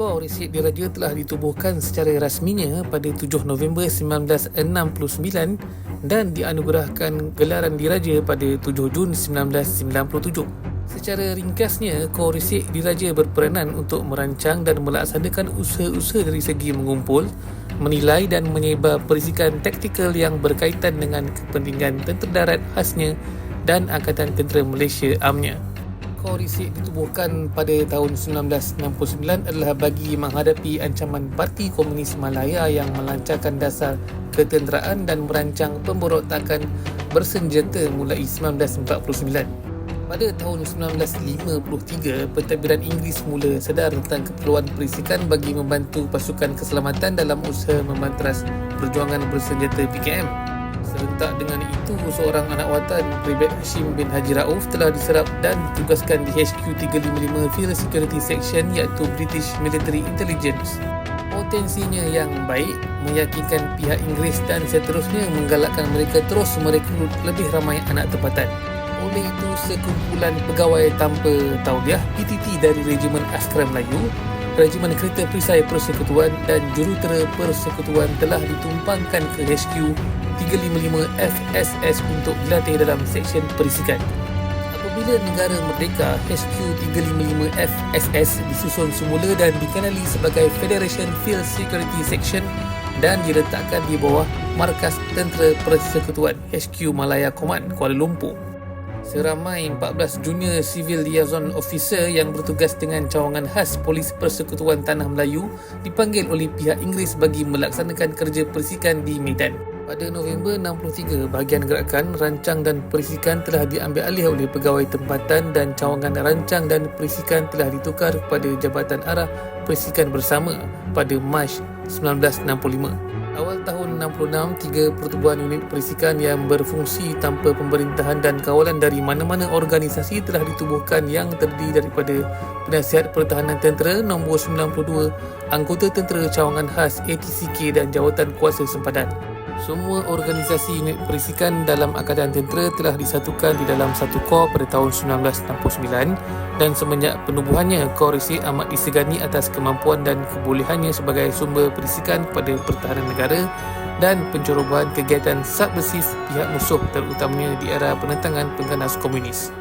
Kor Risik Diraja telah ditubuhkan secara rasminya pada 7 November 1969 dan dianugerahkan gelaran diraja pada 7 Jun 1997. Secara ringkasnya, Kor Risik Diraja berperanan untuk merancang dan melaksanakan usaha-usaha dari segi mengumpul, menilai dan menyebar perisikan taktikal yang berkaitan dengan kepentingan tentera darat khasnya dan Angkatan Tentera Malaysia amnya. Korisik ditubuhkan pada tahun 1969 adalah bagi menghadapi ancaman Parti Komunis Malaya yang melancarkan dasar ketenteraan dan merancang pemberontakan bersenjata mulai 1949. Pada tahun 1953, pentadbiran Inggeris mula sedar tentang keperluan perisikan bagi membantu pasukan keselamatan dalam usaha memantras perjuangan bersenjata PKM. Serentak dengan itu, seorang anak watan, Private Hashim bin Haji Rauf telah diserap dan ditugaskan di HQ 355 Field Security Section iaitu British Military Intelligence. Potensinya yang baik meyakinkan pihak Inggeris dan seterusnya menggalakkan mereka terus merekrut lebih ramai anak tempatan. Oleh itu, sekumpulan pegawai tanpa tauliah PTT dari Regimen Askara Melayu Regimen Kereta Perisai Persekutuan dan Jurutera Persekutuan telah ditumpangkan ke HQ 355 FSS untuk dilatih dalam seksyen perisikan. Apabila negara merdeka, HQ 355 FSS disusun semula dan dikenali sebagai Federation Field Security Section dan diletakkan di bawah Markas Tentera Persekutuan HQ Malaya Command Kuala Lumpur seramai 14 junior civil liaison officer yang bertugas dengan cawangan khas Polis Persekutuan Tanah Melayu dipanggil oleh pihak Inggeris bagi melaksanakan kerja perisikan di Medan. Pada November 63, bahagian gerakan rancang dan perisikan telah diambil alih oleh pegawai tempatan dan cawangan rancang dan perisikan telah ditukar kepada Jabatan Arah Perisikan Bersama pada Mac 1965. Awal tahun 66, tiga pertubuhan unit perisikan yang berfungsi tanpa pemerintahan dan kawalan dari mana-mana organisasi telah ditubuhkan yang terdiri daripada Penasihat Pertahanan Tentera nombor 92, Anggota Tentera Cawangan Khas ATCK dan Jawatan Kuasa Sempadan semua organisasi unit perisikan dalam Akademian Tentera telah disatukan di dalam satu kor pada tahun 1969 dan semenjak penubuhannya, kor isi amat disegani atas kemampuan dan kebolehannya sebagai sumber perisikan kepada pertahanan negara dan pencerobohan kegiatan subversif pihak musuh terutamanya di era penentangan pengganas komunis.